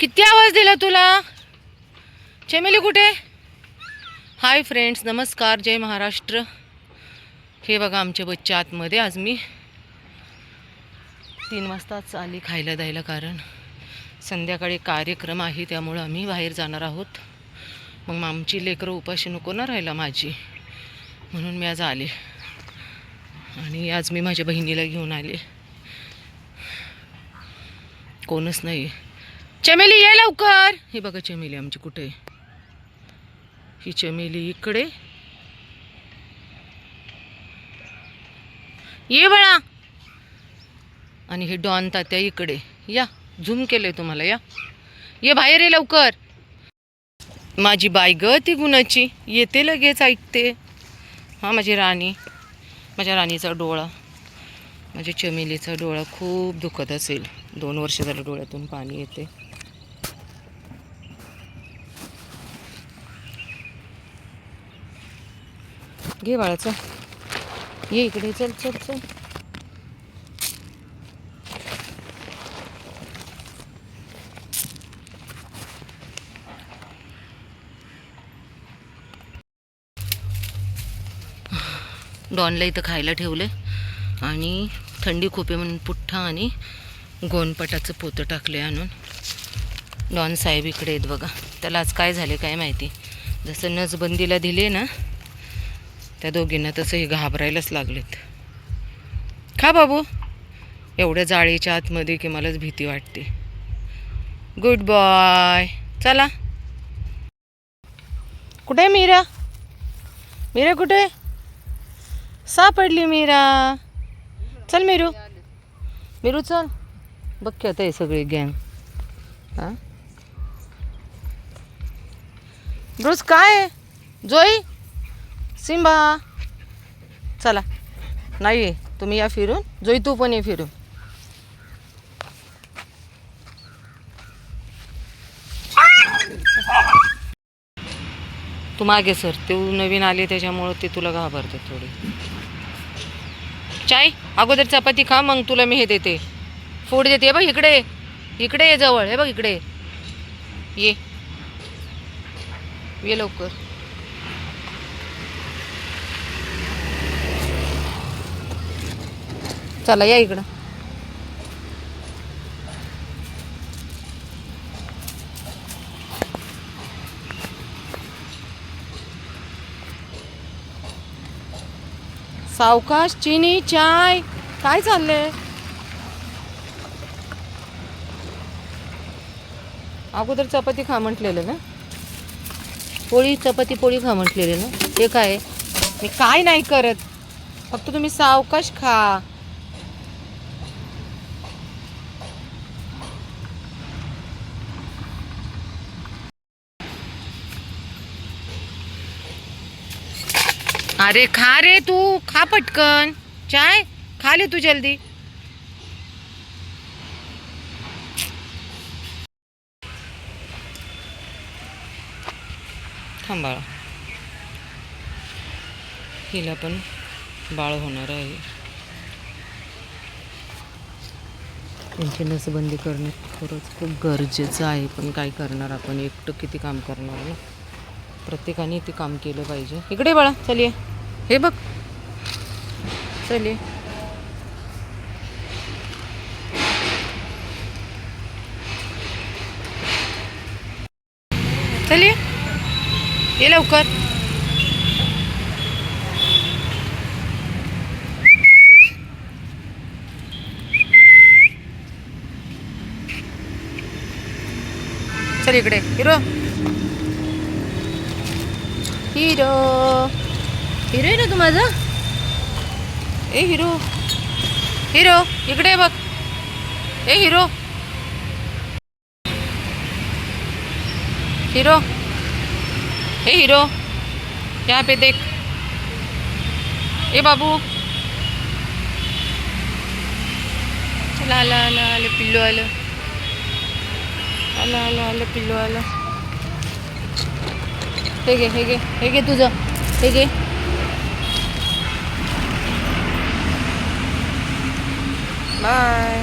किती आवाज दिला तुला? चमेली कुठे? हाय फ्रेंड्स नमस्कार जय महाराष्ट्र. हे बघा आमचे बच्चे आतमध्ये. आज मी तीन वाजताच आली खायला द्यायला कारण संध्याकाळी कार्यक्रम आहे त्यामुळं आम्ही बाहेर जाणार आहोत. मग आमची लेकरं उपाशी नको ना राहिला माझी. म्हणून मी आज आले. आणि आज मी माझ्या बहिणीला घेऊन आले. कोणच नाही. चमेली ये लवकर. हे बघा चमेली आमची कुठे आहे? ही चमेली इकडे. ये बळा. आणि हे डॉन तात्या इकडे. या झूम केले तुम्हाला या. ये बाहेर ये लवकर. माझी बाय ग ती गुणाची. येते लगेच ऐकते. हां माझी राणी. माझ्या राणीचा डोळा. माझ्या चमेलीचा डोळा खूप दुखत असेल. दोन वर्ष झालं डोळ्यातून पाणी येते. घे बाळाचं ये इकडे चल चल चल. डॉनला इथं खायला ठेवले आणि थंडी खूप आहे म्हणून पुठ्ठा आणि गोनपटाचं पोतं टाकले आणून. डॉन साहेब इकडे आहेत बघा. त्याला आज काय झाले काय माहिती. जसं नसबंदीला दिले ना त्या दोघींना तसंही घाबरायलाच लागलेत. खा बाबू. एवढ्या जाळीच्या आतमध्ये की मलाच भीती वाटते. गुड बॉय चला. कुठे आहे मीरा? मीरा कुठे? सापडली मीरा. चल मीरू. मीरू चल. बघ की सगळी गँग हां? ब्रुस काय जोई? सिम्बा चला. नाही तुम्ही या फिरून. जोई तू पण ये फिरून. तू मागे सर तू नवीन आली त्याच्यामुळं ते तुला घाबरते थोडी. चाय अगोदर चपाती खा मग तुला मी हे देते. फूड देते. बघ इकडे इकडे ये जवळ. हे बघ इकडे ये. ये लवकर. चला या इकडं. सावकाश चिनी चाय काय चाललंय? अगोदर चपाती खा म्हटलेलं ना? पोळी चपाती पोळी खा म्हटलेली ना? ते काय? मी काय नाही करत. फक्त तुम्ही सावकाश खा. अरे खा रे तू खा पटकन. चाय? खा ले तू जल्दी. थांब हिला पण बाळ होणार आहे. त्यांची नसबंदी करणे खरंच खूप गरजेचं आहे पण काय करणार आपण? एकटं किती काम करणार ना? प्रत्येकाने ते काम केलं पाहिजे. इकडे बाळा चल ये. हे बघ. चल ये. ये लवकर. चल इकडे. हिरो. हिरो. हिरो आहे ना तू माझा? ए हिरो. हिरो इकडे बघ. ए हिरो. हिरो. ए हिरो. यहाँ पे देख. ए बाबू. चला आला आला आलं पिल्लू आलं. आलं आलं आलं पिल्लू आलं. हे घे हे घे हे घे तुझं. हे घे. बाय